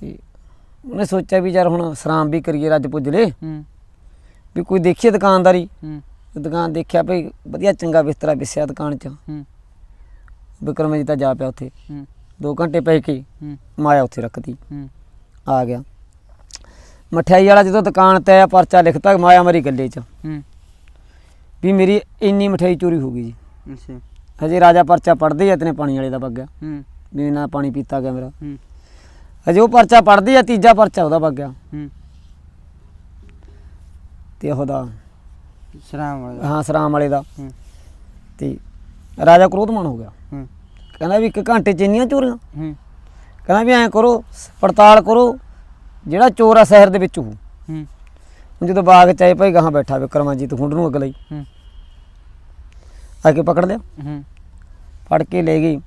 ਤੇ ਉਹਨੇ ਸੋਚਿਆ ਵੀ ਯਾਰ ਹੁਣ ਸਰਾਮ ਵੀ ਕਰੀਏ ਰੱਜ ਪੁੱਜ ਲੇ। ਹੂੰ। ਵੀ ਕੋਈ ਦੇਖੀਏ ਦੁਕਾਨਦਾਰੀ। ਹੂੰ। ਦੁਕਾਨ ਦੇਖਿਆ ਭਈ ਵਧੀਆ ਚੰਗਾ ਬਿਸਤਰਾ ਵਿਸਿਆ ਦੁਕਾਨ 'ਚ। ਹੂੰ। ਵਿਕਰਮ ਜੀ ਤਾਂ ਜਾ ਪਿਆ ਉੱਥੇ। ਹੂੰ। 2 ਘੰਟੇ ਪੈ ਕੇ ਹੂੰ। ਮਾਇਆ ਉੱਥੇ ਰੱਖਤੀ ਹੂੰ। ਆ ਗਿਆ। ਮਠਿਆਈ ਵਾਲਾ ਜਦੋਂ ਦੁਕਾਨ ਤੇ ਆਇਆ ਪਰਚਾ ਲਿਖਤਾ ਮਾਇਆ ਮਰੀ ਗੱਲੇ 'ਚ। ਹੂੰ। ਵੀ ਮੇਰੀ ਇੰਨੀ ਮਠਿਆਈ ਚੋਰੀ ਹੋ ਗਈ ਜੀ। ਅੱਛਾ। ਹਜੇ ਰਾਜਾ ਪਰਚਾ ਪੜਦੇ ਆ ਤਨੇ ਪਾਣੀ ਵਾਲੇ ਦਾ ਵਗ ਗਿਆ। ਹੂੰ। ਵੀ ਨਾ ਪਾਣੀ ਪੀਤਾ ਗਿਆ ਮੇਰਾ। ਹੂੰ। ਹਜੇ ਉਹ ਪਰਚਾ ਪੜਦੇ ਆ ਤੀਜਾ ਪਰਚਾ ਉਹਦਾ ਵਗ ਗਿਆ। ਹੂੰ। ਤੇ ਉਹਦਾ ਸ਼ਰਾਮ ਵਾਲਾ ਹਾਂ ਸਰਾਮ ਵਾਲੇ ਦਾ। ਹੂੰ। ਤੇ ਰਾਜਾ ਕ੍ਰੋਧਮਾਨ ਹੋ ਗਿਆ। ਹੂੰ। ਕਹਿੰਦਾ ਵੀ ਇੱਕ ਘੰਟੇ ਚ ਇੰਨੀਆਂ ਚੋਰੀਆਂ। ਹੂੰ। ਕਹਿੰਦਾ ਵੀ ਐਂ ਕਰੋ ਪੜਤਾਲ ਕਰੋ ਜਿਹੜਾ ਚੋਰ ਆ ਸ਼ਹਿਰ ਦੇ ਵਿੱਚ ਹੋ ਹੂੰ। ਹੁਣ ਜਦੋਂ ਬਾਗ ਚ ਆਏ ਭਾਈ ਗਾਹਾਂ ਬੈਠਾ ਵਿਕਰਮਾਜੀਤ ਹੁੰਡ ਨੂੰ ਅਗਲਾ। ਹੀ ਹੂੰ। ਆ ਕੇ ਪਕੜ ਲਿਆ। ਹੂੰ। ਫੜ ਕੇ ਲੈ ਗਈ।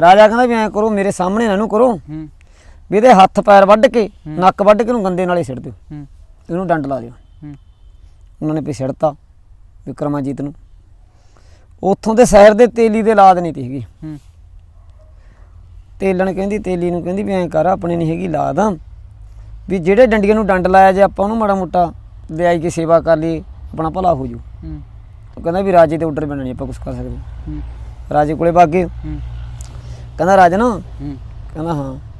ਰਾਜਾ ਕਹਿੰਦਾ ਵੀ ਐਂ ਕਰੋ ਮੇਰੇ ਸਾਹਮਣੇ ਨਾ ਇਹਨੂੰ ਕਰੋ। ਹੂੰ। ਵੀ ਇਹਦੇ ਹੱਥ ਪੈਰ ਵੱਢ ਕੇ ਨੱਕ ਵੱਢ ਕੇ ਨੂੰ ਗੰਦੇ ਨਾਲੇ ਸਿੱਟ ਦਿਓ। ਹੂੰ। ਇਹਨੂੰ ਡੰਡ ਲਾ ਦਿਓ। ਹੂੰ। ਉਹਨਾਂ ਨੇ ਪਿਛੜਤਾ ਵਿਕਰਮਾਜੀਤ ਨੂੰ। ਉੱਥੋਂ ਦੇ ਸ਼ਹਿਰ ਦੇ ਤੇਲੀ ਦੇ ਲਾਦ ਨਹੀਂ ਤੀ ਹੈਗੀ। ਹੂੰ। ਤੇਲਣ ਕਹਿੰਦੀ ਤੇਲੀ ਨੂੰ ਕਹਿੰਦੀ ਵੀ ਐਂ ਕਰ ਆਪਣੇ ਨਹੀਂ ਹੈਗੀ ਲਾਦ। ਵੀ ਜਿਹੜੇ ਡੰਡੀਆਂ ਨੂੰ ਡੰਡ ਲਾਇਆ ਜੇ ਆਪਾਂ ਉਹਨੂੰ ਮਾੜਾ ਮੋਟਾ ਲਿਆਈ ਕੇ ਸੇਵਾ ਕਰ ਲਈ ਆਪਣਾ ਭਲਾ ਹੋ ਜੂ। ਹੂੰ। ਉਹ ਕਹਿੰਦਾ ਵੀ ਰਾਜੇ ਤੇ ਆਰਡਰ ਬਣਨੀ ਆਪਾਂ ਕੁਝ ਕਰ ਸਕਦੇ। ਹੂੰ। ਰਾਜੇ ਕੋਲੇ ਬਾਗੇ ਹੂੰ। ਕਹਿੰਦਾ ਰਾਜਾ ਨਾ। ਹੂੰ। ਕਹਿੰਦਾ ਹਾਂ।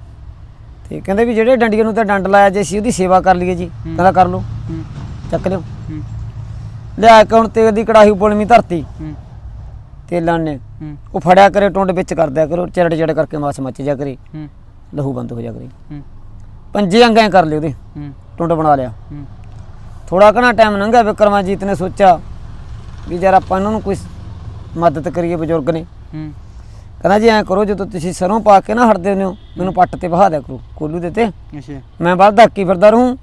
ਤੇ ਕਹਿੰਦੇ ਵੀ ਜਿਹੜੇ ਡੰਡੀਆਂ ਨੂੰ ਤਾਂ ਡੰਡ ਲਾਇਆ ਜੇ ਅਸੀਂ ਉਹਦੀ ਸੇਵਾ ਕਰ ਲਈਏ ਜੀ ਕਹਿੰਦਾ ਕਰ ਲਓ। ਚੱਕ ਲਿਓ। ਲਿਆ ਕੇ ਹੁਣ ਤੇਲ ਦੀ ਕੜਾਹੀ ਉਪਲਮੀ ਧਰਤੀ। ਤੇਲਾਂ ਨੇ ਉਹ ਫੜਿਆ ਕਰੇ ਟੁੰਡ ਵਿੱਚ ਕਰ ਦਿਆ ਕਰੋ ਚੜ ਚੜ ਕਰਕੇ ਮਾਸ ਮੱਚ ਜਾ ਕਰੇ। ਲਹੂ ਬੰਦ ਹੋ ਜਾ ਕਰੇ। ਪੰਜੇ ਅੰਗਾਂ ਕਰ ਲਿਓ ਉਹਦੇ। ਟੁੰਡ ਬਣਾ ਲਿਆ। ਥੋੜਾ ਘਣਾ ਟਾਈਮ ਲੰਘਿਆ ਵਿਕਰਮਾਜੀਤ ਨੇ ਸੋਚਿਆ ਵੀ ਯਾਰ ਆਪਾਂ ਇਹਨਾਂ ਨੂੰ ਕੋਈ ਮਦਦ ਕਰੀਏ ਬਜ਼ੁਰਗ ਨੇ। ਕਹਿੰਦਾ ਜੀ ਐਂ ਕਰੋ ਜਦੋਂ ਤੁਸੀਂ ਸਰੋਂ ਪਾ ਕੇ ਨਾ ਹਟਦੇ ਹੋ ਮੈਨੂੰ ਪੱਟ ਤੇ ਬਹਾ ਦਿਆ ਕਰੋ ਕੋਲੂ ਦੇ ਤੇ। ਅੱਛਾ। ਮੈਂ ਬਾਹਰ ਧੱਕੀ ਫਿਰਦਾ ਰਹੂੰ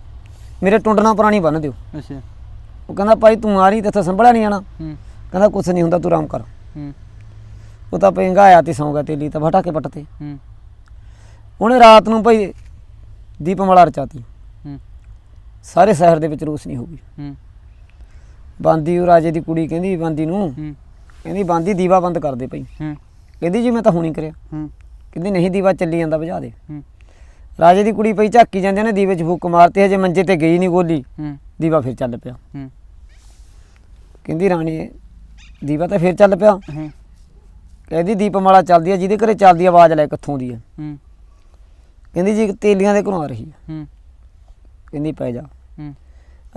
ਮੇਰੇ ਟੁੰਡ ਨਾਲ ਪੁਰਾਣੀ ਬੰਨ ਦਿਓ। ਅੱਛਾ। ਉਹ ਕਹਿੰਦਾ ਭਾਈ ਤੂੰ ਆ ਰਹੀ ਤੇ ਇੱਥੇ ਸੰਭਲਿਆ ਨਹੀਂ ਜਾਣਾ। ਹੂੰ। ਕਹਿੰਦਾ ਕੁਛ ਨਹੀਂ ਹੁੰਦਾ ਤੂੰ ਆਰਾਮ ਕਰ। ਹੂੰ। ਉਹ ਤਾਂ ਪੈਂਗਾ ਆਇਆ ਤੇ ਸੌਂ ਗਿਆ ਤੇਲੀ ਤਾਂ ਫਟਾ ਕੇ ਪੱਟ ਤੇ ਹੂੰ। ਉਹਨੇ ਰਾਤ ਨੂੰ ਭਾਈ ਦੀਪਮਾਲਾ ਰਚਾਤੀ। ਹੂੰ। ਸਾਰੇ ਸ਼ਹਿਰ ਦੇ ਵਿੱਚ ਰੋਸ਼ਨੀ ਹੋ ਗਈ। ਹੂੰ। ਬਾਂਦੀ ਉਹ ਰਾਜੇ ਦੀ ਕੁੜੀ ਕਹਿੰਦੀ ਬਾਂਦੀ ਨੂੰ ਹੂੰ। ਕਹਿੰਦੀ ਬਾਂਦੀ ਦੀਵਾ ਬੰਦ ਕਰ ਦੇ ਭਾਈ। ਹੂੰ। ਕਹਿੰਦੀ ਜੀ ਮੈਂ ਤਾਂ ਹੁਣੀ ਕਰਿਆ। ਹੂੰ। ਕਹਿੰਦੀ ਨਹੀਂ ਦੀਵਾ ਚੱਲੀ ਜਾਂਦਾ ਬੁਝਾ ਦੇ। ਹੂੰ। ਰਾਜੇ ਦੀ ਕੁੜੀ ਪਈ ਝਾਕੀ ਜਾਂਦੇ ਨੇ ਦੀਵੇ 'ਚ ਫੂਕ ਮਾਰਤੇ ਹਜੇ ਮੰਜੇ ਤੇ ਗਈ ਨਹੀਂ ਗੋਲੀ। ਹੂੰ। ਦੀਵਾ ਫਿਰ ਚੱਲ ਪਿਆ। ਹੂੰ। ਕਹਿੰਦੀ ਰਾਣੀ ਦੀਵਾ ਤਾਂ ਫਿਰ ਚੱਲ ਪਿਆ। ਹੂੰ। ਕਹਿੰਦੀ ਦੀਪਮਾਲਾ ਚੱਲਦੀ ਆ ਜਿਹਦੇ ਘਰੇ ਚੱਲਦੀ ਆਵਾਜ਼ ਲੈ ਕਿੱਥੋਂ ਦੀ ਆ। ਹੂੰ। ਕਹਿੰਦੀ ਜੀ ਤੇਲੀਆਂ ਦੇ ਘਰੋਂ ਆ ਰਹੀ ਆ। ਹੂੰ। ਕਹਿੰਦੀ ਪੈ ਜਾ। ਹੂੰ।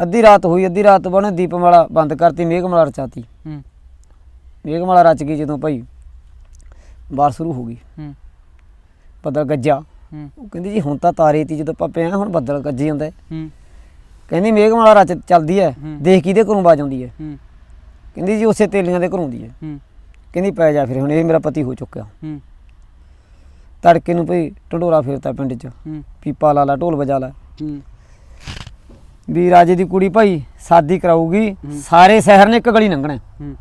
ਅੱਧੀ ਰਾਤ ਹੋਈ ਅੱਧੀ ਰਾਤ ਬਣੇ ਦੀਪਮਾਲਾ ਬੰਦ ਕਰਤੀ ਮੇਘਮਾਲਾ ਰਚਾਤੀ। ਹੂੰ। ਮੇਘਮਾਲਾ ਰਚ ਗਈ ਜਦੋਂ ਭਾਈ। ਬਾਰ ਸ਼ੁਰੂ ਹੋ ਗਈ। ਹੂੰ। ਬੱਦਲ ਗੱਜਾ ਹੂੰ। ਉਹ ਕਹਿੰਦੀ ਜੀ ਹੁਣ ਤਾਂ ਤਾਰੇ ਤੀ ਜਦੋਂ ਪਾਪੇ ਆ ਹੁਣ ਬੱਦਲ ਗੱਜੀ ਜਾਂਦਾ। ਹੈ। ਹੂੰ ਕਹਿੰਦੀ ਮੇਘਮਾਲਾ ਰਚ ਚੱਲਦੀ ਹੈ ਹੂੰ। ਦੇਖ ਕਿਹਦੇ ਘਰੋਂ ਬਾਜ ਆਉਂਦੀ ਹੈ ਹੂੰ। ਕਹਿੰਦੀ ਜੀ ਉਸੇ ਤੇਲੀਆਂ ਦੇ ਘਰੋਂ ਆਉਂਦੀ ਹੈ ਹੂੰ। ਕਹਿੰਦੀ ਪੈ ਜਾ ਫਿਰ ਹੁਣ ਇਹ ਮੇਰਾ ਪਤੀ ਹੋ ਚੁੱਕਿਆ। ਹੂੰ। ਤੜਕੇ ਨੂੰ ਭਈ ਢੰਡੋਰਾ ਫੇਰਤਾ ਪਿੰਡ 'ਚ। ਹੂੰ। ਪੀਪਾ ਲਾ ਲਾ ਢੋਲ ਵਜਾ ਲਾ। ਹੂੰ। ਵੀ ਰਾਜੇ ਦੀ ਕੁੜੀ ਭਾਈ ਸ਼ਾਦੀ ਕਰਾਊਗੀ। ਸਾਰੇ ਸ਼ਹਿਰ ਨੇ ਇੱਕ ਗਲੀ ਲੰਘਣਾ। ਹੈ। ਹੂੰ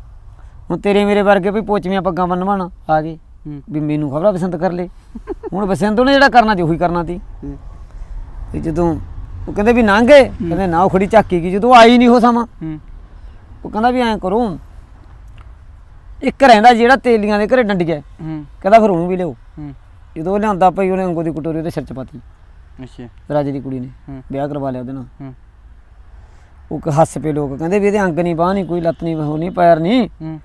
ਹੁਣ ਤੇਰੇ ਮੇਰੇ ਵਰਗੇ ਭਈ ਪੋਚਵੀਆਂ ਪੱਗਾਂ ਬੰਨਵਾਣਾ ਆ ਗਏ। ਵੀ ਮੈਨੂੰ ਖਬਰਾਂ ਬਸੰਤ ਕਰ ਲੈ। ਹੁਣ ਬਸੰਤ ਉਹਨੇ ਜਿਹੜਾ ਕਰਨਾ ਸੀ ਉਹੀ ਕਰਨਾ ਸੀ। ਹੂੰ। ਤੇ ਜਦੋਂ ਉਹ ਕਹਿੰਦੇ ਵੀ ਲੰਘੇ ਕਹਿੰਦੇ ਨਾ ਉਹ ਖੜੀ ਝਾਕੀ ਗਈ ਜਦੋਂ ਆਈ ਨਹੀਂ ਉਹ ਸਮਾਂ। ਹੂੰ। ਉਹ ਕਹਿੰਦਾ ਵੀ ਐਂ ਕਰੋ ਇੱਕ ਰਹਿੰਦਾ ਜਿਹੜਾ ਤੇਲੀਆਂ ਦੇ ਘਰੇ ਡੰਡੀਆਂ ਹੂੰ। ਕਹਿੰਦਾ ਫਿਰ ਉਹਨੂੰ ਵੀ ਲਿਓ ਹੂੰ। ਜਦੋਂ ਉਹ ਲਿਆਂਦਾ ਭਾਈ ਉਹਨੇ ਅੰਗੋ ਦੀ ਕਟੋਰੀ ਉਹਦੇ ਸਿਰ ਚ ਪਾਤੀ। ਅੱਛਾ। ਰਾਜੇ ਦੀ ਕੁੜੀ ਨੇ। ਹੂੰ। ਵਿਆਹ ਕਰਵਾ ਲਿਆ ਉਹਦੇ ਨਾਲ। ਹੂੰ। ਉਹ ਕ- ਹੱਸ ਪਏ ਲੋਕ ਕਹਿੰਦੇ ਵੀ ਇਹਦੇ ਅੰਗ ਨਹੀਂ ਬਾਹ ਨਹੀਂ ਕੋਈ ਲੱਤ ਨਹੀਂ ਉਹ ਨਹੀਂ ਪੈਰ ਨਹੀਂ। ਹੂੰ।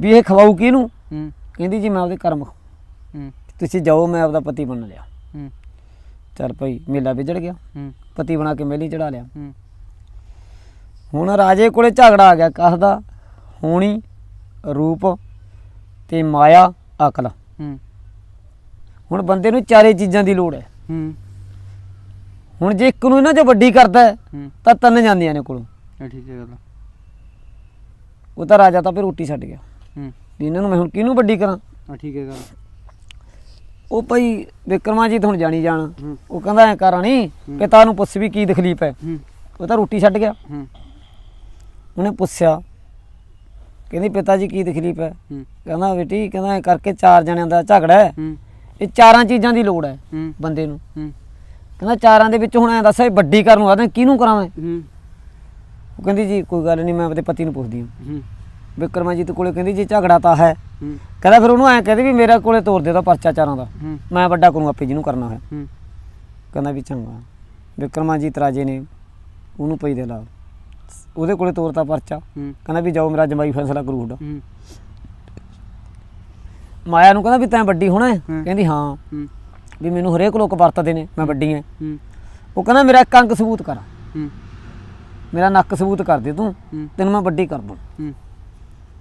ਵੀ ਇਹ ਖਵਾਊ ਕਿਹਨੂੰ? ਹੂੰ। ਕਹਿੰਦੀ ਜੀ ਮੈਂ ਆਪਦੇ ਕਰਮ ਹੂੰ। ਤੁਸੀਂ ਜਾਓ ਮੈਂ ਆਪਦਾ ਪਤੀ ਬਣ ਲਿਆ। ਹੂੰ। ਚੱਲ ਭਾਈ ਮੇਲਾ ਵਿਜੜ ਗਿਆ। ਹੂੰ। ਪਤੀ ਬਣਾ ਕੇ ਮੇਲੀ ਚੜਾ ਲਿਆ। ਹੂੰ। ਹੁਣ ਰਾਜੇ ਕੋਲੇ ਝਗੜਾ ਆ ਗਿਆ ਕਾਸ ਦਾ ਹੋਣੀ ਰੂਪ ਤੇ ਮਾਇਆ ਅਕਲ। ਹੂੰ। ਹੁਣ ਬੰਦੇ ਨੂੰ ਚਾਰੇ ਚੀਜ਼ਾਂ ਦੀ ਲੋੜ ਹੈ। ਹੂੰ। ਹੁਣ ਜੇ ਇੱਕ ਨੂੰ ਇਹਨਾਂ 'ਚੋਂ ਵੱਡੀ ਕਰਦਾ ਹੈ, ਹੂੰ। ਤਾਂ ਤਿੰਨ ਜਾਂਦੀਆਂ ਨੇ ਕੋਲੋਂ। ਇਹ ਠੀਕ ਹੈ ਗੱਲ। ਉਹ ਤਾਂ ਰਾਜਾ ਤਾਂ ਫਿਰ ਰੋਟੀ ਛੱਡ ਗਿਆ। ਹੂੰ। ਵੀ ਇਹਨਾਂ ਨੂੰ ਮੈਂ ਹੁਣ ਕਿਹਨੂੰ ਵੱਡੀ ਕਰਾਂ? ਆ ਠੀਕ ਹੈ ਗੱਲ। ਉਹ ਭਾਈ ਵਿਕਰਮਾਜੀਤ ਹੁਣ ਜਾਣੀ ਜਾਣ। ਹੂੰ। ਉਹ ਕਹਿੰਦਾ ਐ ਕਰਾਣੀ ਪਿਤਾ ਨੂੰ ਪੁੱਛ ਵੀ ਕੀ ਤਕਲੀਫ ਹੈ। ਹੂੰ। ਉਹ ਤਾਂ ਰੋਟੀ ਛੱਡ ਗਿਆ। ਹੂੰ। ਉਹਨੇ ਪੁੱਛਿਆ ਕਹਿੰਦੀ ਪਿਤਾ ਜੀ ਕੀ ਤਕਲੀਫ ਹੈ? ਹੂੰ। ਕਹਿੰਦਾ ਬੇਟੀ ਕਹਿੰਦਾ ਐ ਕਰਕੇ ਚਾਰ ਜਣਿਆਂ ਦਾ ਝਗੜਾ ਹੈ। ਹੂੰ। ਇਹ ਚਾਰਾਂ ਚੀਜ਼ਾਂ ਦੀ ਲੋੜ ਹੈ ਹੂੰ। ਬੰਦੇ ਨੂੰ। ਹੂੰ। ਕਹਿੰਦਾ ਚਾਰਾਂ ਦੇ ਵਿੱਚ ਹੁਣ ਐ ਦੱਸ ਇਹ ਵੱਡੀ ਕਰਨ ਵਾਸਤੇ ਕਿਹਨੂੰ ਕਰਾਂ ਮੈਂ ਹੂੰ। ਉਹ ਕਹਿੰਦੀ ਜੀ ਕੋਈ ਗੱਲ ਨਹੀਂ ਮੈਂ ਆਪਣੇ ਪਤੀ ਨੂੰ ਪੁੱਛਦੀ ਹਾਂ। ਹੂੰ। ਵਿਕਰਮਾਜੀਤ ਕੋਲੇ ਕਹਿੰਦੀ ਜੀ ਝਗੜਾ ਤਾਂ ਹੈ। ਹੂੰ। ਕਹਿੰਦਾ ਫਿਰ ਉਹਨੂੰ ਐ ਕਹਿੰਦੀ ਵੀ ਮੇਰੇ ਕੋਲੇ ਤੋਰ ਦੇ ਦਾ ਪਰਚਾ ਚਾਰਾਂ ਦਾ। ਹੂੰ। ਮੈਂ ਵੱਡਾ ਕਰੂੰ ਆਪੇ ਜਿਹਨੂੰ ਕਰਨਾ ਹੈ ਹੂੰ। ਕਹਿੰਦਾ ਵੀ ਚੰਗਾ। ਵਿਕਰਮਾਜੀਤ ਰਾਜੇ ਨੇ ਉਹਨੂੰ ਪਈ ਦੇ ਲਾ ਉਹਦੇ ਕੋਲੇ ਤੋਰਤਾ ਪਰਚਾ। ਹੂੰ। ਕਹਿੰਦਾ ਵੀ ਜਾਓ ਮੇਰਾ ਜਮਾਈ ਫੈਸਲਾ ਕਰੂ ਤੁਹਾਡਾ। ਹੂੰ। ਮਾਇਆ ਨੂੰ ਕਹਿੰਦਾ ਵੀ ਤੈਂ ਵੱਡੀ ਹੋਣਾ ਹੈ। ਹੂੰ। ਕਹਿੰਦੀ ਹਾਂ। ਹੂੰ। ਵੀ ਮੈਨੂੰ ਹਰੇਕ ਲੋਕ ਵਰਤਦੇ ਨੇ ਮੈਂ ਵੱਡੀ ਐ ਹੂੰ। ਉਹ ਕਹਿੰਦਾ ਮੇਰਾ ਇੱਕ ਅੰਗ ਸਬੂਤ ਕਰ। ਹੂੰ। ਮੇਰਾ ਨੱਕ ਸਬੂਤ ਕਰ ਦੇ ਤੂੰ। ਹੂੰ। ਤੈਨੂੰ ਮੈਂ ਵੱਡੀ ਕਰ ਦੂੰ। ਹੂੰ।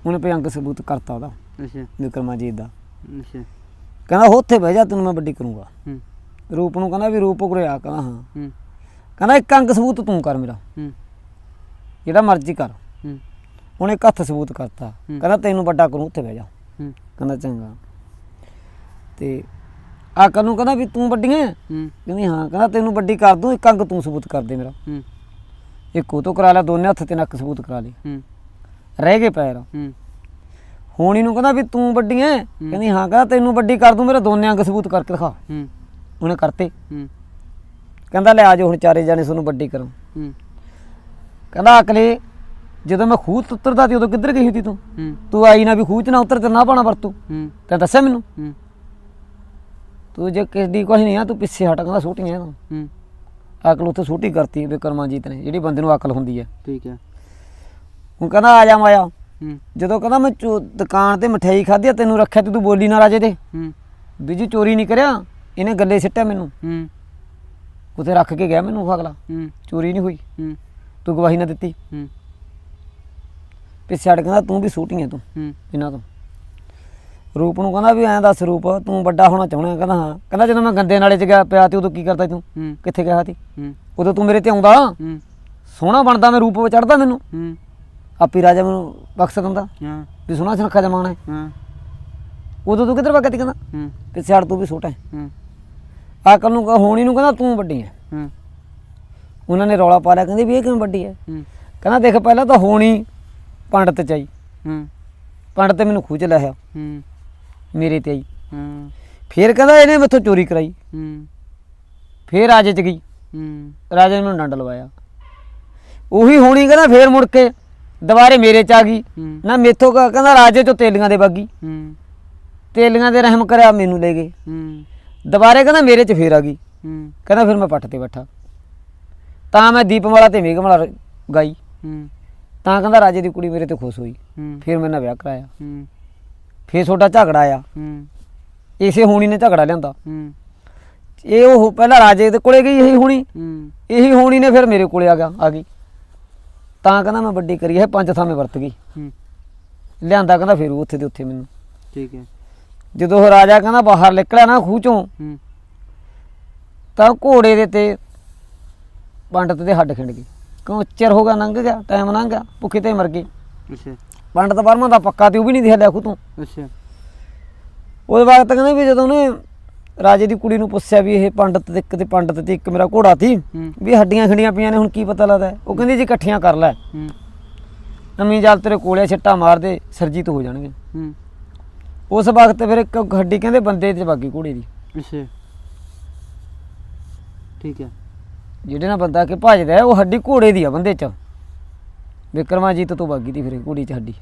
ਉਹਨੇ ਅੰਗ ਸਬੂਤ ਕਰਤਾ ਉਹਦਾ ਅੱਛਾ। ਵਿਕਰਮਾਜੀਤ ਦਾ। ਅੱਛਾ। ਕਹਿੰਦਾ ਹੋ ਉੱਥੇ ਬਹਿ ਜਾ ਤੈਨੂੰ ਮੈਂ ਵੱਡੀ ਕਰੂੰਗਾ। ਹੂੰ। ਰੂਪ ਨੂੰ ਕਹਿੰਦਾ ਵੀ ਰੂਪ ਉਰੇ ਆ ਕਹਿੰਦਾ ਹਾਂ। ਹੂੰ। ਕਹਿੰਦਾ ਇੱਕ ਅੰਗ ਸਬੂਤ ਤੂੰ ਕਰ ਮੇਰਾ। ਹੂੰ। ਜਿਹੜਾ ਮਰਜ਼ੀ ਕਰ। ਹੂੰ। ਉਹਨੇ ਇੱਕ ਹੱਥ ਸਬੂਤ ਕਰਤਾ। ਕਹਿੰਦਾ ਤੈਨੂੰ ਵੱਡਾ ਕਰੂੰ ਉੱਥੇ ਬਹਿ ਜਾ। ਹੂੰ। ਕਹਿੰਦਾ ਚੰਗਾ। ਤੇ ਆਕਲ ਨੂੰ ਕਹਿੰਦਾ ਵੀ ਤੂੰ ਵੱਡੀ ਹੈ? ਹੂੰ। ਕਹਿੰਦੀ ਹਾਂ। ਕਹਿੰਦਾ ਤੈਨੂੰ ਵੱਡੀ ਕਰ ਦੂੰ ਇੱਕ ਅੰਗ ਤੂੰ ਸਬੂਤ ਕਰ ਦੇ ਮੇਰਾ। ਹੂੰ। ਇੱਕ ਉਹ ਤੋਂ ਕਰਾ ਲਿਆ ਦੋਨੇ ਹੱਥ ਤੇ ਨੱਕ ਸਬੂਤ ਕਰਾ ਲਈ ਹੂੰ। ਰਹਿ ਗਏ ਪੈਰ। ਹੂੰ। ਹੋਣੀ ਨੂੰ ਕਹਿੰਦਾ ਵੀ ਤੂੰ ਵੱਡੀ ਹੈ। ਕਹਿੰਦੀ ਹਾਂ ਕਹਿੰਦਾ ਤੈਨੂੰ ਵੱਡੀ ਕਰ ਦੂੰ ਮੇਰੇ ਦੋਨੇ ਅੰਗ ਸਬੂਤ ਕਰਕੇ ਦਿਖਾ। ਹੂੰ। ਉਹਨੇ ਕਰਤੇ। ਹੂੰ। ਕਹਿੰਦਾ ਲੈ ਆਜੋ ਹੁਣ ਚਾਰੇ ਜਾਣੇ ਤੁਹਾਨੂੰ ਵੱਡੀ ਕਰਾਂ। ਹੂੰ। ਕਹਿੰਦਾ ਅਕਲੇ ਜਦੋਂ ਮੈਂ ਖੂਹ ਤੋਂ ਉਤਰਦਾ ਸੀ ਉਦੋਂ ਕਿੱਧਰ ਗਈ ਸੀ ਤੂੰ? ਤੂੰ ਆਈ ਨਾ ਵੀ ਖੂਹ 'ਚ ਨਾ ਉਤਰ ਤੇ ਨਾ ਪਾਣਾ ਵਰਤੂ। ਤੈਂ ਦੱਸਿਆ ਮੈਨੂੰ? ਤੂੰ ਜੇ ਕਿਸ ਦੀ ਕੁਛ ਨਹੀਂ ਆ ਤੂੰ ਪਿੱਛੇ ਹਟ ਕਹਿੰਦਾ ਛੋਟੀਆਂ ਤੂੰ। ਹੂੰ। ਅਕਲ ਉੱਥੇ ਛੋਟੀ ਕਰਤੀ ਵਿਕਰਮਾਜੀਤ ਨੇ ਜਿਹੜੀ ਬੰਦੇ ਨੂੰ ਅਕਲ ਹੁੰਦੀ ਹੈ। ਠੀਕ ਹੈ। ਹੁਣ ਕਹਿੰਦਾ ਆ ਜਾ ਮਾਇਆ। ਹੂੰ। ਜਦੋਂ ਕਹਿੰਦਾ ਮੈਂ ਚੋ- ਦੁਕਾਨ ਤੇ ਮਠਿਆਈ ਖਾਧੀ ਆ ਤੈਨੂੰ ਰੱਖਿਆ ਤੇ ਤੂੰ ਬੋਲੀ ਨਾ ਰਾਜੇ ਤੇ। ਹੂੰ। ਵੀ ਜੀ ਚੋਰੀ ਨਹੀਂ ਕਰਿਆ ਇਹਨੇ ਗੱਲੇ ਸਿੱਟਿਆ ਮੈਨੂੰ। ਹੂੰ। ਉੱਥੇ ਰੱਖ ਕੇ ਗਿਆ ਮੈਨੂੰ ਉਹ ਅਗਲਾ। ਹੂੰ। ਚੋਰੀ ਨਹੀਂ ਹੋਈ। ਹੂੰ। ਤੂੰ ਗਵਾਹੀ ਨਾ ਦਿੱਤੀ। ਹੂੰ। ਪਿੱਛੇ ਹਟ ਕਹਿੰਦਾ ਤੂੰ ਵੀ ਛੋਟੀ ਹੈ ਤੂੰ ਹੂੰ। ਇਹਨਾਂ ਤੋਂ। ਰੂਪ ਨੂੰ ਕਹਿੰਦਾ ਵੀ ਐਂ ਦੱਸ ਰੂਪ ਤੂੰ ਵੱਡਾ ਹੋਣਾ ਚਾਹੁੰਦਾ ਕਹਿੰਦਾ ਹਾਂ। ਕਹਿੰਦਾ ਜਦੋਂ ਮੈਂ ਗੰਦੇ ਨਾਲੇ 'ਚ ਗਿਆ ਪਿਆ ਤੇ ਉਦੋਂ ਕੀ ਕਰਦਾ ਤੂੰ? ਹੂੰ। ਕਿੱਥੇ ਗਿਆ ਸੀ? ਹੂੰ। ਉਦੋਂ ਤੂੰ ਮੇਰੇ ਤੇ ਆਉਂਦਾ। ਹੂੰ। ਸੋਹਣਾ ਬਣਦਾ ਮੈਂ ਰੂਪ ਚੜਦਾ ਮੈਨੂੰ। ਹੂੰ। ਆਪੀ ਰਾਜਾ ਮੈਨੂੰ ਬਖਸ਼ ਦਿੰਦਾ। ਹਾਂ। ਵੀ ਸੋਹਣਾ ਸੁਨੱਖਾ ਜਮਾਨਾ ਹੈ। ਹਾਂ। ਉਦੋਂ ਤੂੰ ਕਿੱਧਰ ਵਗਦੀ ਕਹਿੰਦਾ? ਹੂੰ। ਪਿੱਛੇ ਹਟ ਤੂੰ ਵੀ ਛੋਟਾ ਹੈ। ਹੂੰ। ਆਕਲ ਨੂੰ ਹੋਣੀ ਨੂੰ ਕਹਿੰਦਾ ਤੂੰ ਵੱਡੀ ਹੈ। ਹੂੰ। ਉਹਨਾਂ ਨੇ ਰੌਲਾ ਪਾ ਲਿਆ ਕਹਿੰਦੇ ਵੀ ਇਹ ਕਿਵੇਂ ਵੱਡੀ ਹੈ? ਹੂੰ। ਕਹਿੰਦਾ ਦੇਖ ਪਹਿਲਾਂ ਤਾਂ ਹੋਣੀ ਪੰਡਤ ਚ ਆਈ। ਹੂੰ। ਪੰਡਤ ਤੇ ਮੈਨੂੰ ਖੂਚ ਲਿਆ ਹੂੰ। ਮੇਰੇ ਤੇ ਆਈ। ਹਾਂ। ਫੇਰ ਕਹਿੰਦਾ ਇਹਨੇ ਮੈਥੋਂ ਚੋਰੀ ਕਰਾਈ। ਹੂੰ। ਫੇਰ ਰਾਜੇ ਚ ਗਈ। ਹੂੰ। ਰਾਜੇ ਨੇ ਮੈਨੂੰ ਡੰਡ ਲਵਾਇਆ। ਉਹੀ ਹੋਣੀ ਕਹਿੰਦਾ ਫੇਰ ਮੁੜ ਕੇ ਦੁਬਾਰੇ ਮੇਰੇ ਚ ਆ ਗਈ। ਹੂੰ। ਨਾ ਮੇਥੋਂ ਕ- ਕਹਿੰਦਾ ਰਾਜੇ ਚੋਂ ਤੇਲੀਆਂ ਦੇ ਬਾਗੀ। ਹੂੰ। ਤੇਲੀਆਂ ਦੇ ਰਹਿਮ ਕਰਿਆ ਮੈਨੂੰ ਲੈ ਗਏ। ਹੂੰ। ਦੁਬਾਰੇ ਕਹਿੰਦਾ ਮੇਰੇ ਚ ਫੇਰ ਆ ਗਈ। ਹੂੰ। ਕਹਿੰਦਾ ਫਿਰ ਮੈਂ ਪੱਟ ਤੇ ਬੈਠਾ। ਤਾਂ ਮੈਂ ਦੀਪਮਾਲਾ ਤੇ ਮੇਘਮਾਲਾ ਗਾਈ। ਹੂੰ। ਤਾਂ ਕਹਿੰਦਾ ਰਾਜੇ ਦੀ ਕੁੜੀ ਮੇਰੇ ਤੇ ਖੁਸ਼ ਹੋਈ। ਹੂੰ। ਫਿਰ ਮੇਰੇ ਨਾਲ ਵਿਆਹ ਕਰਾਇਆ। ਹੂੰ। ਫਿਰ ਛੋਟਾ ਝਗੜਾ ਆਇਆ। ਹੂੰ। ਇਸੇ ਹੋਣੀ ਨੇ ਝਗੜਾ ਲਿਆਂਦਾ। ਹੂੰ। ਇਹ ਉਹ ਪਹਿਲਾਂ ਰਾਜੇ ਦੇ ਕੋਲੇ ਗਈ ਇਹੀ ਹੋਣੀ। ਹੂੰ। ਇਹੀ ਹੋਣੀ ਨੇ ਫਿਰ ਮੇਰੇ ਕੋਲੇ ਆ ਗਿਆ ਆ ਗਈ। ਤਾਂ ਕਹਿੰਦਾ ਮੈਂ ਵੱਡੀ ਕਰੀ ਹੈ ਪੰਜ ਥਾਵੇਂ ਵਰਤ ਗਈ। ਹੂੰ। ਲਿਆਂਦਾ ਕਹਿੰਦਾ ਫਿਰ ਉੱਥੇ ਦੇ ਉੱਥੇ ਮੈਨੂੰ। ਠੀਕ ਹੈ। ਜਦੋਂ ਉਹ ਰਾਜਾ ਕਹਿੰਦਾ ਬਾਹਰ ਨਿਕਲਿਆ ਨਾ ਖੂਹ ਚੋਂ ਹੂੰ। ਤਾਂ ਘੋੜੇ ਦੇ ਤੇ ਪੰਡਤ ਦੇ ਹੱਡ ਖਿੰਡ ਗਏ। ਕਿਉਂ ਚਿਰ ਹੋ ਗਿਆ ਲੰਘ ਗਿਆ ਟਾਈਮ ਲੰਘ ਗਿਆ ਭੁੱਖੇ ਤੇ ਮਰ ਗਏ। ਅੱਛਾ। ਪੰਡਤ ਵਰਮਾ ਦਾ ਪੱਕਾ ਤੇ ਉਹ ਵੀ ਨਹੀਂ ਦਿਖਿਆ ਲਿਆ ਖੂ ਤੋਂ। ਅੱਛਾ। ਉਹਦੇ ਵਕਤ ਕਹਿੰਦੇ ਵੀ ਜਦੋਂ ਉਹਨੇ ਰਾਜੇ ਦੀ ਕੁੜੀ ਨੂੰ ਪੁੱਛਿਆ ਵੀ ਇਹ ਪੰਡਤ ਤੇ ਇੱਕ ਤੇ ਪੰਡਤ ਤੇ ਇੱਕ ਮੇਰਾ ਘੋੜਾ ਸੀ ਵੀ ਹੱਡੀਆਂ ਖਿੰਡੀਆਂ ਪਈਆਂ ਨੇ ਹੁਣ ਕੀ ਪਤਾ ਲੱਗਦਾ? ਉਹ ਕਹਿੰਦੀ ਜੀ ਇਕੱਠੀਆਂ ਕਰ ਲੈ। ਨਵੀਂ ਜਲ ਤੇਰੇ ਕੋਲੇ ਛੱਟਾ ਮਾਰ ਦੇ ਸਰਜੀਤ ਹੋ ਜਾਣਗੇ। ਉਸ ਵਕਤ ਫਿਰ ਇੱਕ ਹੱਡੀ ਕਹਿੰਦੇ ਬੰਦੇ ਤੇ ਬਾਗੀ ਘੋੜੇ ਦੀ। ਅੱਛਾ। ਠੀਕ ਹੈ। ਜਿਹੜੇ ਨਾਲ ਬੰਦਾ ਕੇ ਭੱਜਦਾ ਹੈ, ਉਹ ਹੱਡੀ ਘੋੜੇ ਦੀ ਆ ਬੰਦੇ 'ਚ। ਵਿਕਰਮਾਜੀਤ ਤੋਂ ਬਾਗੀ ਦੀ ਫਿਰ ਘੋੜੀ 'ਚ ਹੱਡੀ।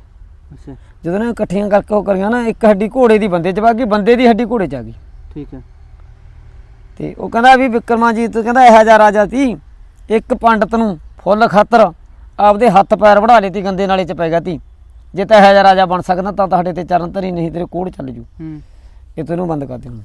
ਅੱਛਾ। ਜਦੋਂ ਨੇ ਇਕੱਠੀਆਂ ਕਰਕੇ ਉਹ ਕਰੀਆਂ ਨਾ ਇੱਕ ਹੱਡੀ ਘੋੜੇ ਦੀ ਬੰਦੇ 'ਚ ਬਾਗੀ ਬੰਦੇ ਦੀ ਹੱਡੀ ਘੋੜੇ 'ਚ ਆ ਗਈ। ਠੀਕ ਹੈ। ਤੇ ਉਹ ਕਹਿੰਦਾ ਵੀ ਵਿਕਰਮਾਜੀਤ ਕਹਿੰਦਾ ਇਹੋ ਜਿਹਾ ਰਾਜਾ ਸੀ ਇੱਕ ਪੰਡਤ ਨੂੰ ਫੁੱਲ ਖਾਤਰ ਆਪਦੇ ਹੱਥ ਪੈਰ ਵੜਾ ਲਏ ਤੀ ਗੰਦੇ ਨਾਲੇ 'ਚ ਪੈ ਗਿਆ ਤੀ ਜੇ ਤਾਂ ਇਹੋ ਜਿਹਾ ਰਾਜਾ ਬਣ ਸਕਦਾ ਤਾਂ ਤੁਹਾਡੇ ਤੇ ਚਰਨ ਧਰੀ ਨਹੀਂ ਤੇਰੇ ਕੋੜ ਚੱਲ ਜੂ। ਹੂੰ। ਇਹ ਤੈਨੂੰ ਬੰਦ ਕਰ ਦੇਣਾ।